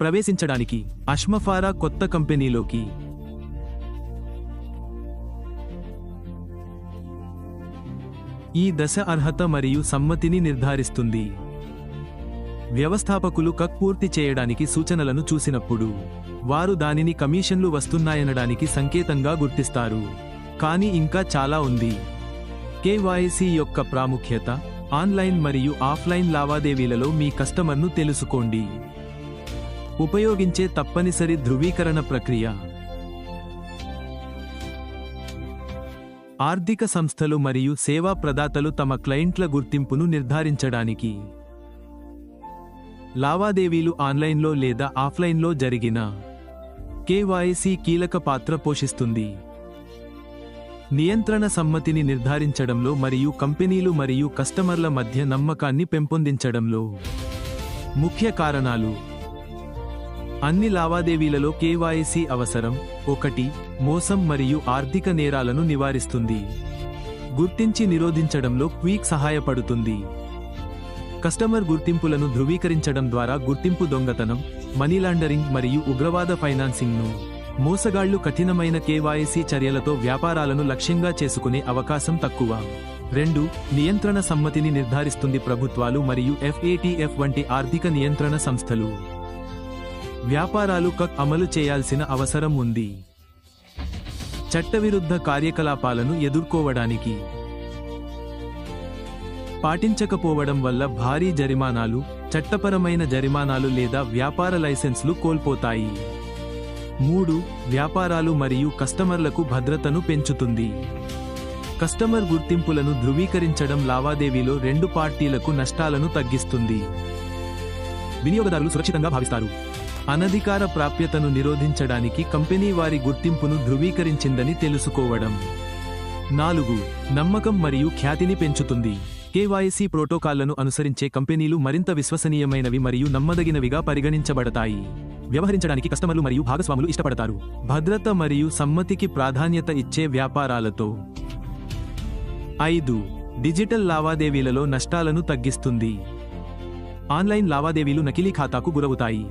ప్రవేశించడానికి అష్మఫారా కొత్త కంపెనీలోకి. ఈ దశ అర్హత మరియు సమ్మతిని నిర్ధారిస్తుంది. వ్యవస్థాపకులు కక్ పూర్తి చేయడానికి సూచనలను చూసినప్పుడు వారు దానిని కమిషన్లు వస్తున్నాయనడానికి సంకేతంగా గుర్తిస్తారు. కానీ ఇంకా చాలా ఉంది. కేవైసీ యొక్క ప్రాముఖ్యత ఆన్లైన్ మరియు ఆఫ్లైన్ లావాదేవీలలో మీ కస్టమర్ను తెలుసుకోండి. ఉపయోగించే తప్పనిసరి ధృవీకరణ ప్రక్రియ. ఆర్థిక సంస్థలు మరియు సేవా ప్రదాతలు తమ క్లయింట్ల గుర్తింపును నిర్ధారించడానికి. లావాదేవీలు ఆన్లైన్లో లేదా ఆఫ్లైన్లో జరిగిన కేవైసీ కీలక పాత్ర పోషిస్తుంది. నియంత్రణ సమ్మతిని నిర్ధారించడంలో మరియు కంపెనీలు మరియు కస్టమర్ల మధ్య నమ్మకాన్ని పెంపొందించడంలో ముఖ్య కారణాలు. అన్ని లావాదేవీలలో కేవైసీ అవసరం ఒకటి మోసం మరియు ఆర్థిక నేరాలను నివారిస్తుంది. గుర్తించి నిరోధించడంలో క్వీక్ సహాయపడుతుంది. కస్టమర్ గుర్తింపులను ధృవీకరించడం ద్వారా గుర్తింపు దొంగతనం మనీ లాండరింగ్ మరియు ఉగ్రవాద ఫైనాన్సింగ్ను మోసగాళ్ళు కఠినమైన కేవాయసీ చర్యలతో వ్యాపారాలను లక్ష్యంగా చేసుకునే అవకాశం తక్కువ. రెండు నియంత్రణ సమ్మతిని నిర్ధారిస్తుంది ప్రభుత్వాలు మరియు ఎఫ్ఏటిఎఫ్ వంటి ఆర్థిక నియంత్రణ సంస్థలు. వ్యాపారాలు కక్ అమలు చేయాల్సిన అవసరం ఉంది. చట్టవిరుద్ధ కార్యకలాపాలను ఎదుర్కోవడానికి పాటించకపోవడం వల్ల భారీ జరిమానాలు చట్టపరమైన జరిమానాలు లేదా వ్యాపార లైసెన్స్లు కోల్పోతాయి. మూడు వ్యాపారాలు మరియు కస్టమర్లకు భద్రతను పెంచుతుంది. కస్టమర్ గుర్తింపులను ధృవీకరించడం లావాదేవీలో రెండు పార్టీలకు నష్టాలను తగ్గిస్తుంది. వినియోగదారులు సురక్షితంగా భావిస్తారు. అనధికార ప్రాప్యతను నిరోధించడానికి కంపెనీ వారి గుర్తింపును ధృవీకరించిందని తెలుసుకోవడం. నాలుగు నమ్మకం మరియు ఖ్యాతిని పెంచుతుంది. కేవైసీ ప్రోటోకాల్లను అనుసరించే కంపెనీలు మరింత విశ్వసనీయమైనవి మరియు నమ్మదగినవిగా పరిగణించబడతాయి. వ్యవహరించడానికి కస్టమర్లు మరియు భాగస్వాములు ఇష్టపడతారు. భద్రత మరియు సమ్మతికి ప్రాధాన్యత ఇచ్చే వ్యాపారాలతో. ఐదు డిజిటల్ లావాదేవీలలో నష్టాలను తగ్గిస్తుంది. ఆన్లైన్ లావాదేవీలు నకిలీ ఖాతాకు గురవుతాయి.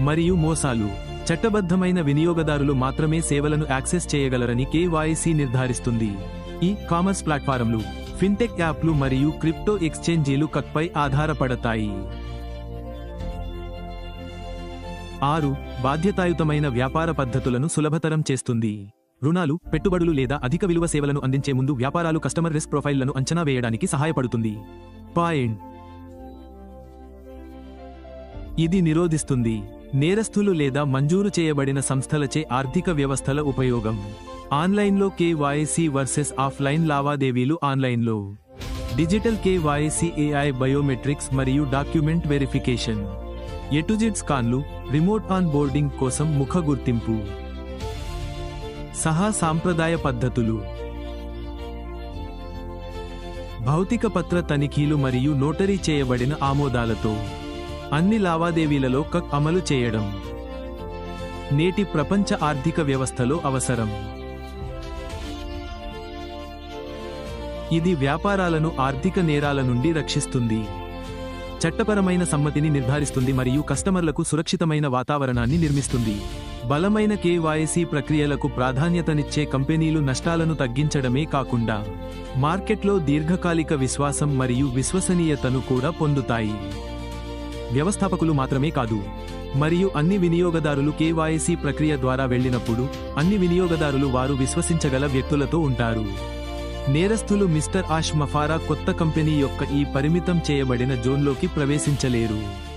మరియు మోసాలు. చట్టబద్ధమైన వినియోగదారులు మాత్రమే సేవలను యాక్సెస్ చేయగలరని కేవైసీ నిర్ధారిస్తుంది. ఈ కామర్స్ ప్లాట్ఫారంలు ఫిన్టెక్ యాప్లు మరియు క్రిప్టో ఎక్స్చేంజీలు కక్పై ఆధారపడతాయి. ఆరు బాధ్యతాయుతమైన వ్యాపార పద్ధతులను సులభతరం చేస్తుంది. రుణాలు పెట్టుబడులు లేదా అధిక విలువ సేవలను అందించే ముందు వ్యాపారాలు కస్టమర్ రిస్క్ ప్రొఫైల్లను అంచనా వేయడానికి సహాయపడుతుంది. పాయింట్. ఇది నిరోధిస్తుంది. నేరస్థులు లేదా మంజూరు చేయబడిన సంస్థలచే ఆర్థిక వ్యవస్థల ఉపయోగం. ఆన్లైన్లో కేవైసీ వర్సెస్ ఆఫ్లైన్ లావాదేవీలు ఆన్లైన్లో. డిజిటల్ కేవైసీ ఏఐ బయోమెట్రిక్స్ మరియు డాక్యుమెంట్ వెరిఫికేషన్. ఎటుజిట్ స్కాన్లు రిమోట్ ఆన్ బోర్డింగ్ కోసం ముఖ గుర్తింపు. సహా సాంప్రదాయ పద్ధతులు. భౌతిక పత్ర తనిఖీలు మరియు నోటరీ చేయబడిన ఆమోదాలతో. అన్ని లావాదేవీలలో కక్ అమలు చేయడం. నేటి ప్రపంచ ఆర్థిక వ్యవస్థలో అవసరం. ఇది వ్యాపారాలను ఆర్థిక నేరాల నుండి రక్షిస్తుంది. చట్టపరమైన సమ్మతిని నిర్ధారిస్తుంది మరియు కస్టమర్లకు సురక్షితమైన వాతావరణాన్ని నిర్మిస్తుంది. బలమైన కేవైసీ ప్రక్రియలకు ప్రాధాన్యతనిచ్చే కంపెనీలు నష్టాలను తగ్గించడమే కాకుండా మార్కెట్లో దీర్ఘకాలిక విశ్వాసం మరియు విశ్వసనీయతను కూడా పొందుతాయి. వ్యవస్థాపకులు మాత్రమే కాదు మరియు అన్ని వినియోగదారులు కేవైసీ ప్రక్రియ ద్వారా వెళ్ళినప్పుడు అన్ని వినియోగదారులు వారు విశ్వసించగల వ్యక్తులతో ఉంటారు. నేరస్తులు మిస్టర్ ఆష్ మఫారా కొత్త కంపెనీ యొక్క ఈ పరిమితం చేయబడిన జోన్లోకి ప్రవేశించలేరు.